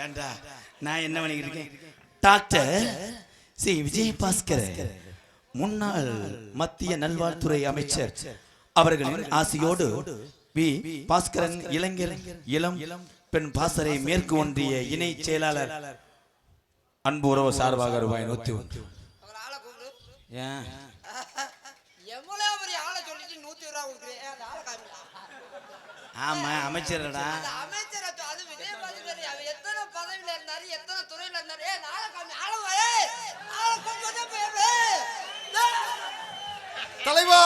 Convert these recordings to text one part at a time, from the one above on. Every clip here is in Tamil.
ஏன்டா நான் என்ன பண்ணிக்கிட்டு இருக்கேன்? Doctor C. விஜயபாஸ்கர் முன்னாள் மத்திய நல்வாழ்வுத்துறை அமைச்சர் அவர்களின் ஆசையோடு வி. பாஸ்கரன் இளைஞர் இளம் பெண் பாசறை மேற்கு ஒன்றிய இணை செயலாளர் அன்பு உறவு சார்பாக ரூபாய் நூத்தி ஒன்று. ஏன்? எவ்வளவு பெரிய ஆளை சொல்லிட்டு நூத்தி ஒரு ரூபா கொடுக்குறேன் அந்த ஆளை காமிடா ஆமா அமைச்சர்டா அந்த அமைச்சர் அது- அது விஜயபாஸ்கர் அவர் எத்தனை பதவியில இருந்தாரு எத்தனை துறையில இருந்தாரு ஏ நாளை காமி ஆளை வா, ஏய், ஆளை ஏய், ஏய், தலைவா!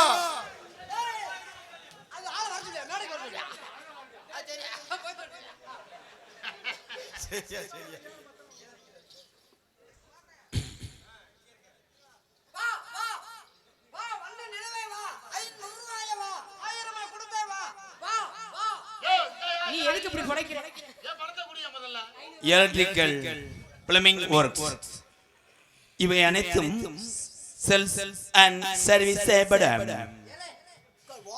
அது ஆளை வர சொல்லியா, மேடைக்கு வர சொல்லியா? அது சரி, போய் போய் போய். வா, வா, வா, வந்த நிலவே வா, ஐநூறு ரூபாய வா, ஆயிரம் ரூபாய் கொடுத்தே வா, வா, வா. நீ எதுக்கு இப்படி படைக்கிற எலக்ட்ரிக்கல் பிளம்பிங் ஒர்க்ஸ் இவை அனைத்தும் செல்ஸ் அண்ட் சர்வீஸ் செய்யப்படும் கூட கொடு.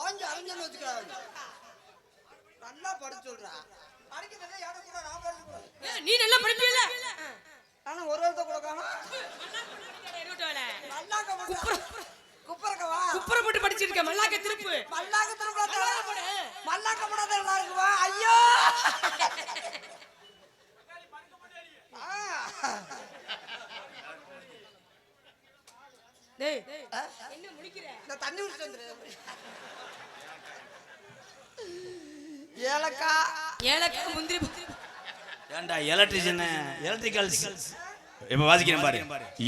நீ நல்லா படிப்பீல ஆனா ஒரு வருஷத்தை கொடுக்காம மல்லாக்க போட்டு- குப்பரக்க வா. குப்புற போட்டு படிச்சிருக்க மல்லாக்க திருப்பு மல்லாக்க திருப்பலாத்த வா. மல்லாக்க போடாத நல்லா இருக்கு வா. ஐயோ டேய். என்ன முடிக்கிற? இந்த தண்ணி குடிச்சிட்டு வந்துரு. ஏலக்காய் ஏலக்காய் முந்திரி ஏன்டா எலக்ட்ரிஷியன் எலக்ட்ரிக்கல் இப்ப வாசிக்கிறேன் பாரு.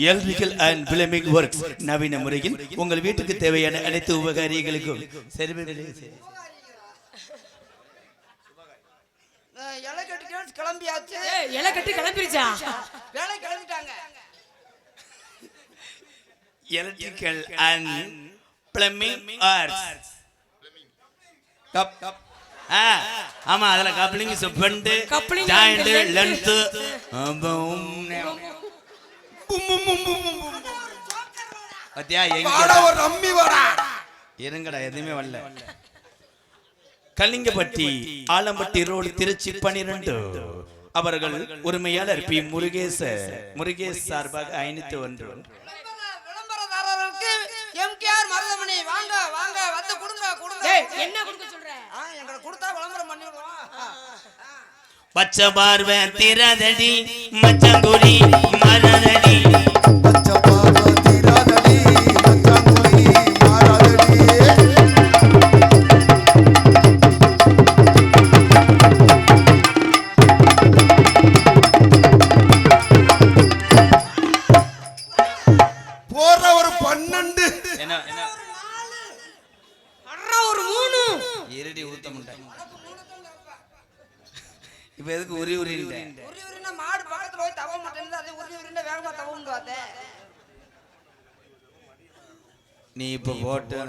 எலக்ட்ரிக்கல் அண்ட் பிளம்பிங் ஒர்க்ஸ் நவீன முறையில் உங்கள் வீட்டுக்கு தேவையான அனைத்து உபகாரியங்களுக்கும் சரி இலை கிளம்பியாச்சு. ஏய் இலை கட்டி கிளம்பிருச்சா? வேலை கிளம்பிட்டாங்க எலக்ட்ரிக்கல் அண்ட் பிளம்பிங் ஒர்க்ஸ் கப் கப் ஆ ஆமா அதுல coupling Coupling joint and length பத்தியா எங்க வாடா ஒரு ரம்மி வாடா. இருங்கடா எதுவுமே வரல. கலிங்கப்பட்டி ஆலம்பட்டி ரோடு திருச்சி பனிரெண்டு. அவர்கள் உரிமையாளர் பி. முருகேச. முருகேஷ் சார்பாக ஐநூத்தி ஒன்று. என்ன கொடுக்க சொல்ற? எங்களை கொடுத்தா விளம்பரம் பண்ணி விடுவோம் பச்சை பார்வை திரதடி மச்சங்குடி மரதடி.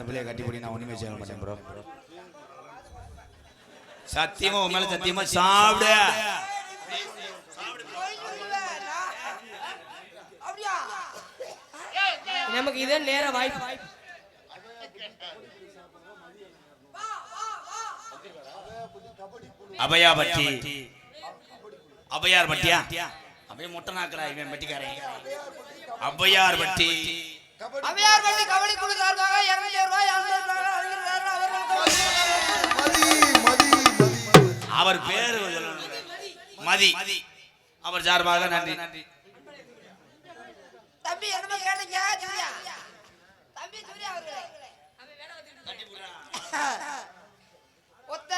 பிள்ளைய கட்டி போடி நான் ஒண்ணுமே செய்ய மாட்டேன் ப்ரோ சத்தியமா உன் மேல சத்தியமா சாப்பிடு. அப்படியா நமக்கு இதே நேர வாய்ப்பு. அபயா பட்டி. அபயார் பட்டியா? அப்படியே முட்டை நாக்குறா இவன் பட்டிக்காரன். அபயார் பட்டி. அவையார் பள்ளி கபடி குழு சார்பாக இருநூத்தி ரூபாய் அவர் பேரு மதி. அவர் சார்பாக நன்றி. தம்பி என்னமோ கேட்டீங்க? சூர்யா. தம்பி சூர்யா அவர்களே. ஒத்த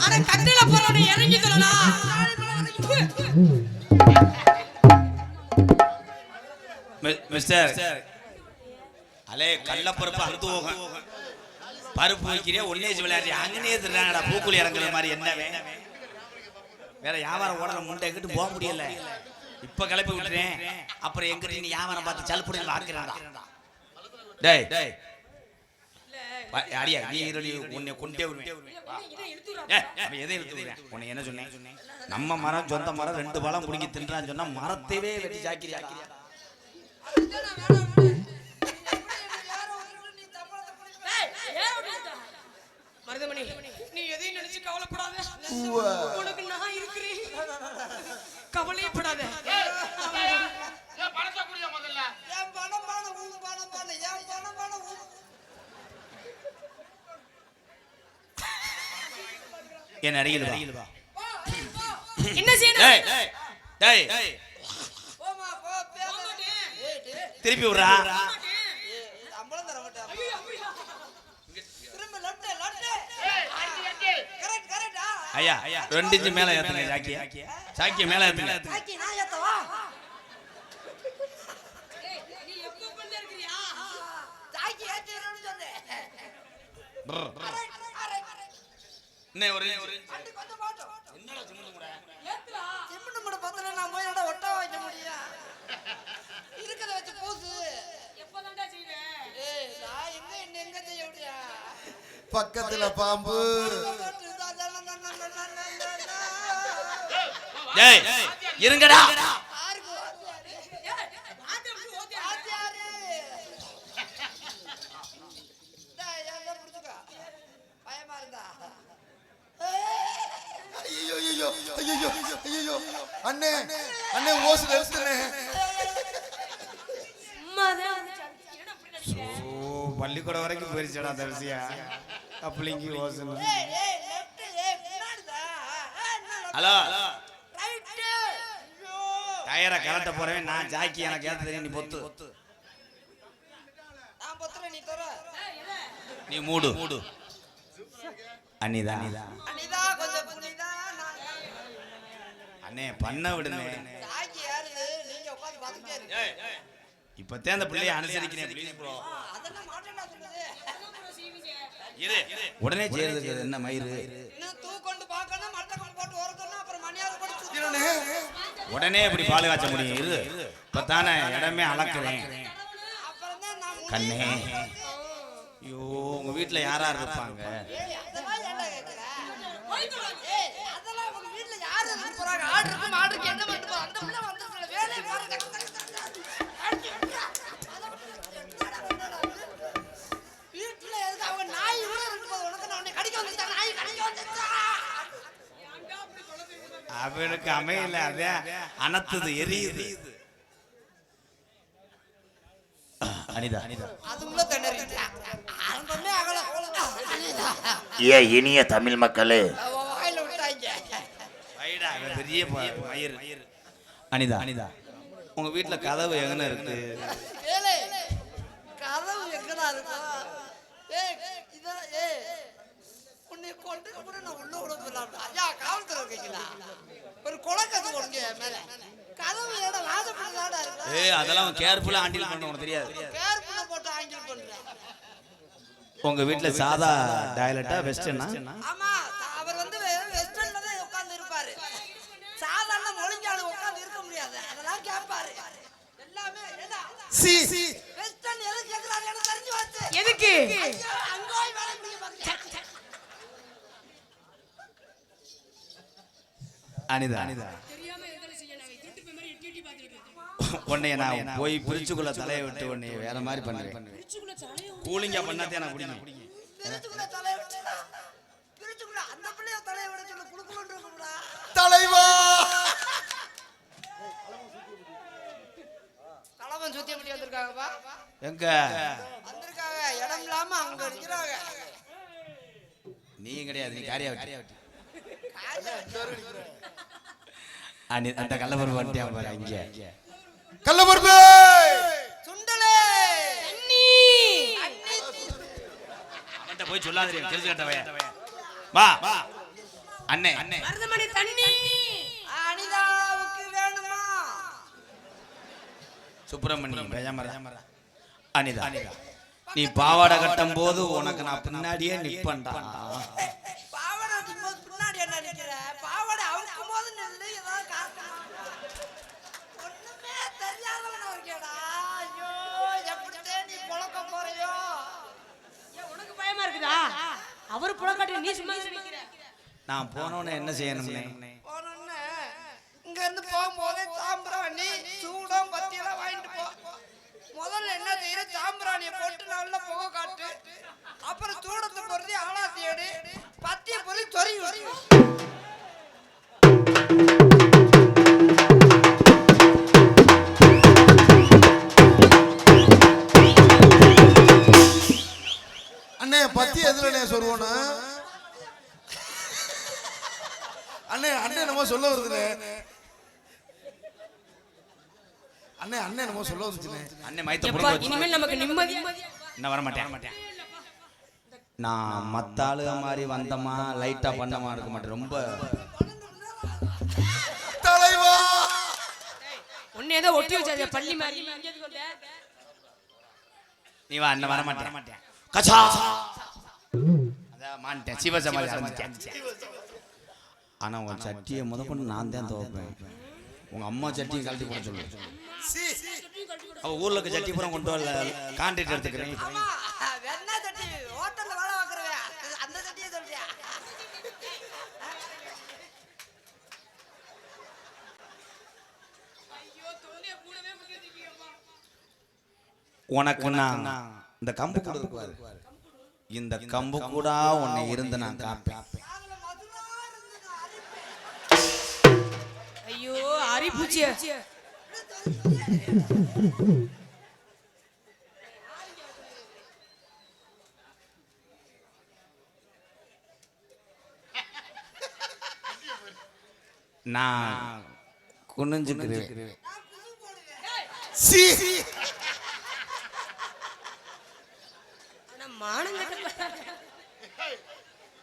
அட கட்டில போறவன இறங்கி மி- மிஸ்டர் அலே கள்ளப்பருப்பு அறுத்து போகும் பருப்பு வைக்கிறியா ஒன்னேஜ் விளையாடி அங்கனே திருடாங்கடா பூக்குழி இறங்குற மாதிரி என்ன வே- வேற வியாபாரம் ஓடல முண்டை எங்கிட்டு போக முடியல. இப்ப கிளப்பி விட்டுறேன். அப்புறம் எங்கிட்ட நீ வியாபாரம் பார்த்து சல்புடி ஆக்குறாடா டேய் டேய். அடியா நீ இருடி உன்னை கொண்டே எதை இழுத்து? உன்னை என்ன சொன்னேன்? நம்ம மரம் சொந்த மரம் ரெண்டு பழம் பிடிங்கி தின்றான்னு சொன்னா மரத்தையே வெட்டி சாக்கிரி மருதமணி நீ எதையும் நினைச்சு கவலைப்படாத. உனக்கு நான் இருக்கிறேன். கவலையப்படாத என் பணம் பணம் உன் பணம் பணம் என் பணம் பணம் உன் என் அருகில் வா. என்ன செய்யணும்? டேய் திருப்பி விடுறா. ஐயா ரெண்டு இன்ச்சு மேல ஏத்துங்க சாக்கிய சாக்கிய மேல ஏத்துங்க. ஆக்கி, இன்னும் ஒரு கொஞ்சம் போட்டும். ஏத்துடா. சிமெண்ட் மூட்டை பத்தல நான் போய் என்னடா ஒட்ட வைக்க முடியும்? இருக்கிறத வச்சு பூசு. எப்பதான்டா செய்வேன் ஏய் நான் எங்க என்ன எங்க செய்ய பக்கத்துல பாம்பு. டேய் இருங்கடா. ஐயோ ஐயோ ஐயோ அண்ணே அண்ணே ஓசுல எடுத்துனே சும்மாதான் ஓ பள்ளிக்கூடம் வரைக்கும் போயிருச்சடா விஷயம் அப்படிங்கி left? ஹலோ. டயரை கலட்ட போறவன் நான் ஜாக்கி எனக்கு ஏத்த தெரியும் நீ பொத்து. நீ மூடு. மூடு அண்ணிதா அண்ணே பண்ண விடுனே. இப்பத்தே அந்த பிள்ளைய அனுசரிக்கிறேன் உடனே செய்யறதுக்கு என்ன மயிறு. உடனே எப்படி பால் காய்ச்ச முடியும். இரு. இப்பத்தானே இடமே அளக்குறேன் அப்புறம் தான் நான் முடி- கண்ணே. ஐயோ உங்க வீட்டுல யார் யார் இருப்பாங்க ஏய், அதெல்லாம் ஏன்டா கேக்குற? ஏய், அதெல்லாம் உங்க வீட்டுல யாரு இருக்க போறாங்க? ஆடு இருக்கும் மாடு இருக்கு, என்ன பண்ணிட்டு அந்த பிள்ளை வந்திருக்குல்ல, வேலையை பாரு, வீட்டுல எதுக்கு அவங்க நாய் கூட இருக்கும்போது உனக்கு நான் கடிக்க நாய் கடிக்க அவனுக்கு அமையல அதே அனத்துது எரியுது அனிதா அதுக்குள்ள திணறிட்டா ஏ இனிய தமிழ் மக்களே அவன் வாயில விட்டாங்க வைடா, இவன் பெரிய மயிர் அனிதா. அனிதா. உங்க வீட்டுல கதவு எங்கன இருக்கு? கதவு எங்கடா இருக்கா? ஏய் இதா ஏய் உன்னை கொண்டு கூட நான் உள்ள விட போலாம் ஐயா காவல்துறை இருக்கீங்களா? ஒரு கொலக்கது கொடுங்க மேல. கதவு ஏட வாசப்பட்டு இருக்கா. ஏய் அதெல்லாம் கேர்ஃபுல்லா ஹேண்டில் பண்ண உனக்கு தெரியாது. புள்ள போட்டு ஆங்கில் பண்றேன். உங்க வீட்டுல சாதா டாய்லெட்டா வெஸ்டர்னா ஆமா அவர் வந்து வெஸ்டர்ன்ல தான் உட்கார்ந்து இருப்பாரு சாதாரண மொழிஞ்சாலும் உட்கார்ந்து இருக்க முடியாது அதெல்லாம் கேட்பாரு எல்லாமே ஏடா சி எதுக்கு அனிதா. அனிதா. உன்னைய நான் போய் பிரிச்சுக்குள்ள தலையை விட்டு உன்னைய வேற மாதிரி பண்ணுவேன். கூலிங்கா பண்ணாதே நான் பிடிக்கும் பிரிச்சுக்குள்ள தலையை விட்டுடா பிரிச்சுக்குள்ள அந்த பிள்ளைய தலையை விட சொல்லு குடுக்கணும் இருக்கும்டா தலைவா தலைவன் சுத்தி எப்படி வந்திருக்காங்கப்பா எங்க? வந்திருக்காங்க. இடம் இல்லாம அங்க நிக்கிறாங்க நீ கிடையாது நீ காரியா விட்டு. அந்த கள்ளப்பருப்பு வந்துட்டியா பாரு இங்க கள்ளப்பருப்பு சுண்டலே. அண்ணி. அவன்கிட்ட போய் சொல்லாதே தெரிஞ்சு கட்டவைய வா. வா. அண்ணே. அண்ணே மருதமணி தண்ணி. அனிதாவுக்கு சுப்பிரமணியம் பேசாம அனிதா நீ பாவாடை கட்டும் போது உனக்கு நான் பின்னாடியே நிப்பேன்டா பாவாடை அடிக்கும் போது பின்னாடி என்ன நிக்கிற? பாவாடை அவுக்கும் போது நில்லு, ஏதாவது காரணமா? ஒண்ணுமே தெரியாதவனா இருக்கேடா. ஐயோ, எப்படித்தே நீ பொழக்க போறியோ? ஏன் உனக்கு பயமா இருக்குதா அவர் புலக்காட்டி நீ சும்மா நிக்கிற நான் போனோன்னு என்ன செய்யணும்னே இங்க இருந்து போகும்போதே சாம்பிராணி சூடம் பத்தியெல்லாம் வாங்கிட்டு போ. முதல்ல என்ன செய்யற? சாம்பிராணியை போட்டு நல்லா புகை காட்டு. என்ன வர மாட்டேன் நான் மத்த ஆளுக மாதிரி வந்தமா லைட்டா பண்ணமா இருக்க மாட்டேன். ரொம்ப தலைவா! உன்னை ஏதோ ஒட்டி வச்சாது பள்ளி மாதிரி? நீ வா அண்ணன் வர மாட்டேன் கச்சா! அதான் மாட்டேன் சிவசமாதி ஆரம்பிச்சேன். ஆனா உன் சட்டியை முத கொண்டு நான் தான் துவைப்பேன். உங்க அம்மா சட்டியை கழட்டி போட சொல்லு. அவ ஊர்ல இருக்க சட்டி பூரா கொண்டு வரல. கான்ட்ராக்ட் எடுத்துக்கிறேன். ஆமா வெண்ணா சட்டி ஹோட்டல்ல வேலை பார்க்கறவன் அந்த சட்டியை சொல்றியா? உனக்கு நான் இந்த கம்பு கூட இருக்கு பாரு. இந்த கம்பு கூட உன்னை இருந்து நான் காப்பேன். ஐயோ அரிப்பூச்சிய. நான் குனிஞ்சுக்கிறேன்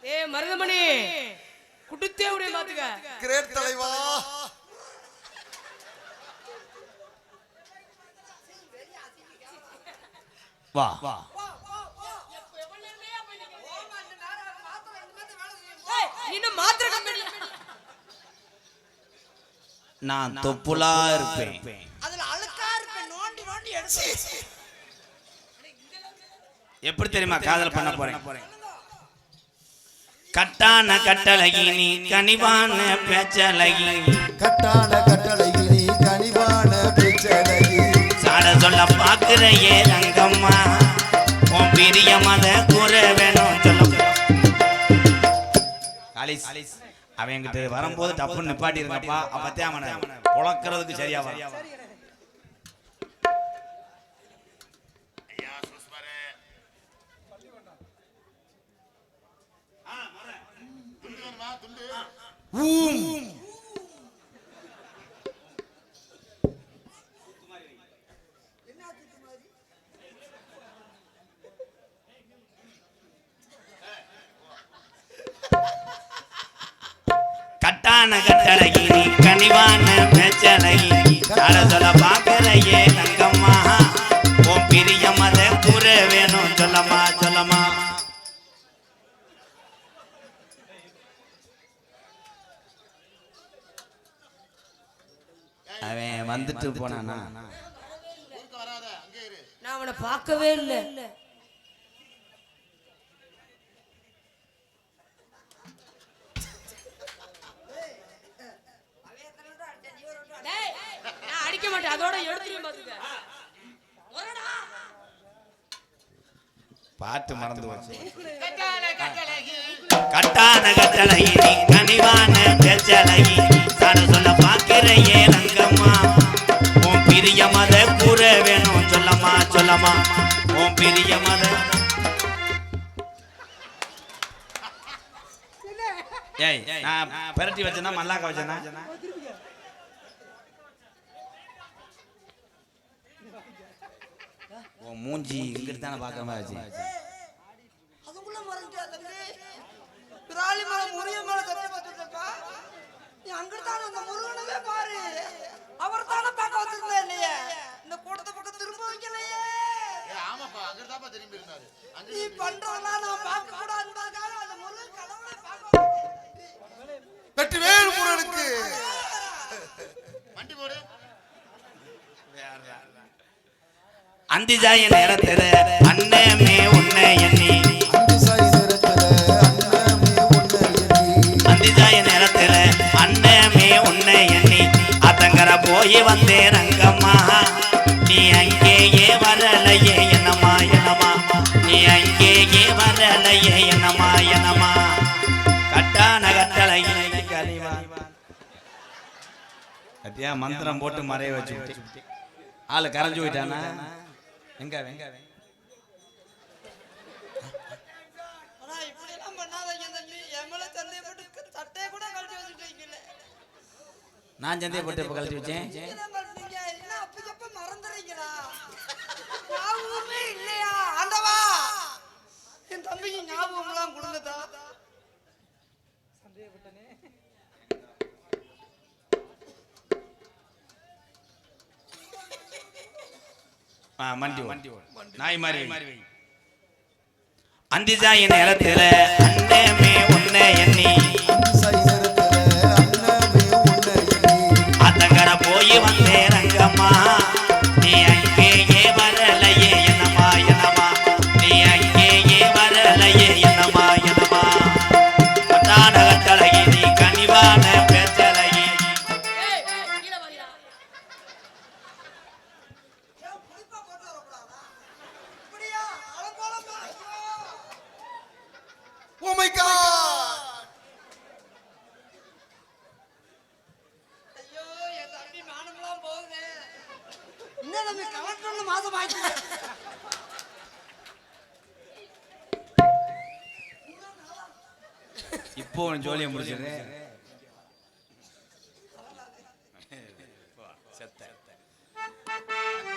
ஏ மருதமணி குடுத்தே விட பாத்துக்க. கிரேட் தலைவா. வா. வா. ஏய், நீ இன்னும் மாத்திரை கம்பெனி நான் தொப்புலா இருப்பேன். அதுல அழுக்கா இருப்ப நோண்டி நோண்டி எடுத்து எப்படி தெரியுமா காதல் பண்ண போறேன்? கட்டான கட்டழகி நீ கனிவான பேச்சழகி கட்டான கட்டளைகிரி ஏ ரங்கம்மா உன் பிரிய மத கூற வேணும் சொல்ல காலிஸ் அவன் என்கிட்ட வரும்போது டப்புன்னு நிப்பாட்டி இருங்கப்பா அப்பத்தே அவனை புழக்கிறதுக்கு சரியா வரும் கட்டான வந்துட்டு போனானா? நான் அவனை பார்க்கவே இல்லை. அடிக்க மாட்டேன் அதோட வரடா. பாட்டு மறந்து போச்சு. கட்டான கட்டழகி நீ கனிவான பேச்சழகி சாட சொல்ல பாக்கிற சொல்லம்மா உன் பெரிய மத ஏய் நான் பெரட்டி வச்சேனா மல்லாக்க வச்சேனா உன் மூஞ்சி இங்கிட்டு தானே பார்க்குற மாதிரி ஆச்சு. அதுக்குள்ள மறந்துட்டியா தம்பி? பிராலி மேல முருகன் மேல கத்தி நீ அந்த முருகனவே பாரு. அவர் தானே பார்க்க வச்சிருந்தா இல்லையே இந்த கூட்டத்தை நீ பண்றதெல்லாம் நான் பார்க்க கூடாதுன்றதுக்காக அந்த முழு கடவுளை பார்க்க மாட்டேன். வெற்றி வேறு முருகனுக்கு அந்திஜாய நேரத்துல அண்ணமே உன்னை எண்ணி. அந்திஜாய நேரத்துல அண்ணமே உன்னை எண்ணி. அத்தங்கர போய் வந்தேன் ரங்கம்மா. நீ வரலையே என்னம்மா என்னம்மா கட்டான கட்டளை கலிவா கத்தியா மந்திரம் போட்டு மறைய வச்சு. ஆளு கரைஞ்சு போயிட்டானா? எங்க வெங்க நான் சந்தேகப்பட்டு இப்ப கழட்டி வச்சேன்? மறந்துறீங்களா? இல்லையா? ஆண்டவா! என் தம்பிக்கு ஞாபகம்லாம் கொடுங்கதா ஆ, மண்டி வண்டி நாய் மாதிரி அண்ணமே உன்னை எண்ணி என்ன தம்பி கலெக்டர்னு மாசம் ஆச்சு இப்போ உன் ஜோலியை முடிச்சிரு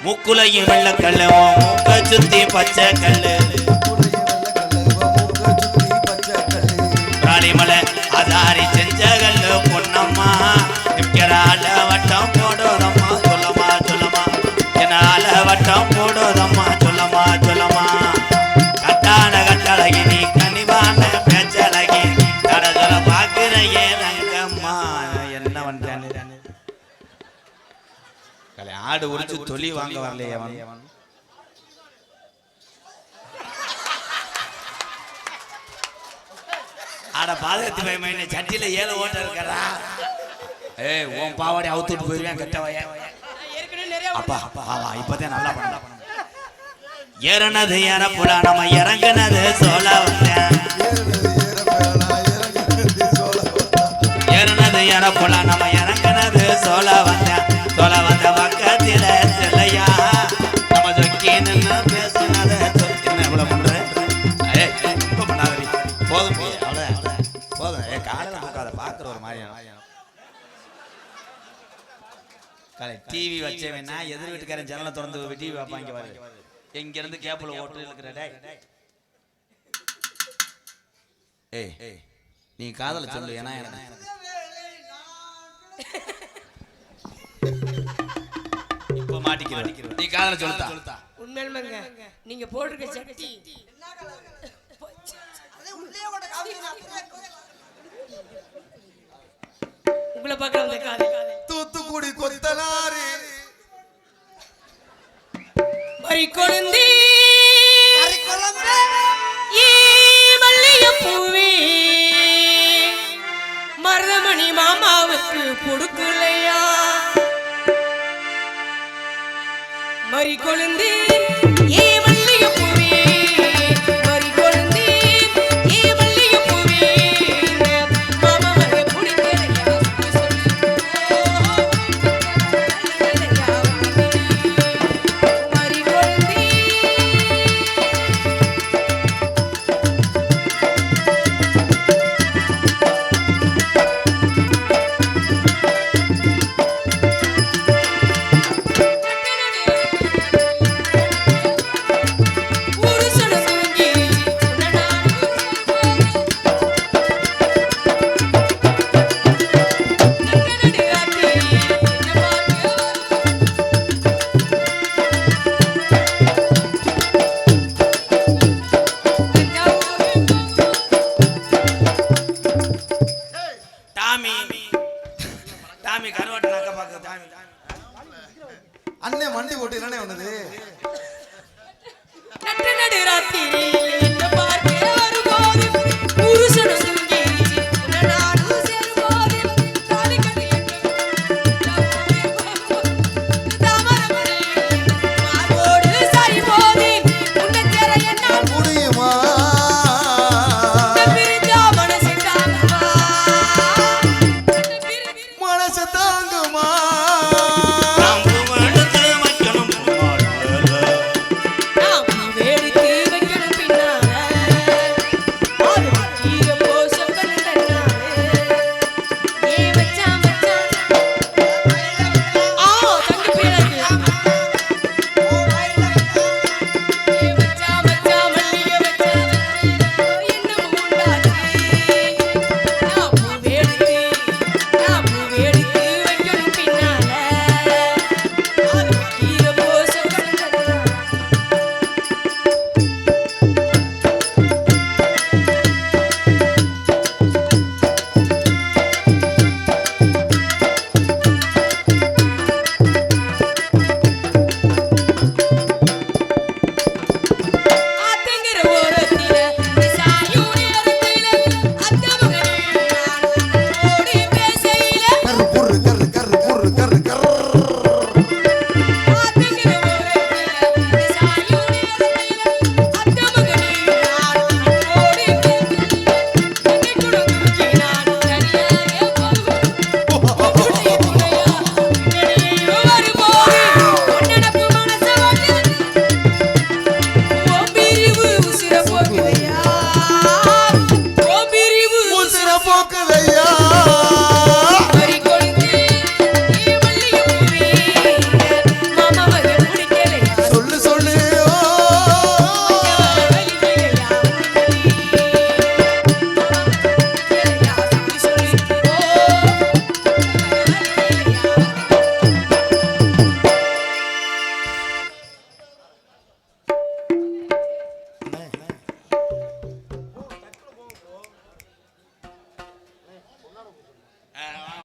முக்குலையும் வெள்ளக்கல்லு மூக்க சுத்தி பச்சை கல்லு. கலை ஆடு உரிச்சு தொலி வாங்க வரலையே அவன். ஆட பாதகத்து பயமையின சட்டியில ஏழு ஓட்ட இருக்கறா ஏய் உன் பாவாடி அவுத்துட்டு போயிருவேன் கெட்டவைய நான் ஏற்கனவே நிறைய அப்பா அப்பா ஆமா இப்பதான் நல்லா பண்ணலாம் ஏறனது ஏற புலா நம்ம இறங்குனது சோழ வந்தேன் ஏறுனது ஏற வந்தா போல நம்ம இறங்குனது சோழ வந்தேன் சோழ வந்த செல்லையா? நம்ம சொக்கி நின்று ரொம்ப பண்ணாதடி. போதும் போய் அவ்வளோ போதும். ஏ காலையில் பார்க்குற ஒரு மாதிரி டிவி வச்சவன் எதிர் வீட்டுக்காரன் ஜன்னலை திறந்து டிவி வைப்பான் இங்க பாரு. எங்க இருந்து கேப்பில் ஓட்டு இருக்கிற டேய். ஏய் ஏய் நீ காதல சொல்லு ஏன்னா எனக்கு. இப்ப மாட்டிக்கிற. நீ காதல சொல்லுதா உண்மையிலுமேங்க நீங்க போட்டிருக்க சட்டி. உங்களை பார்க்க வந்த காது. தூத்துக்குடி கொத்தனாரு. மறி கொழுந்தி. மருதமணி மாமாவுக்கு கொடுக்கலையா? மறி கொழுந்தி.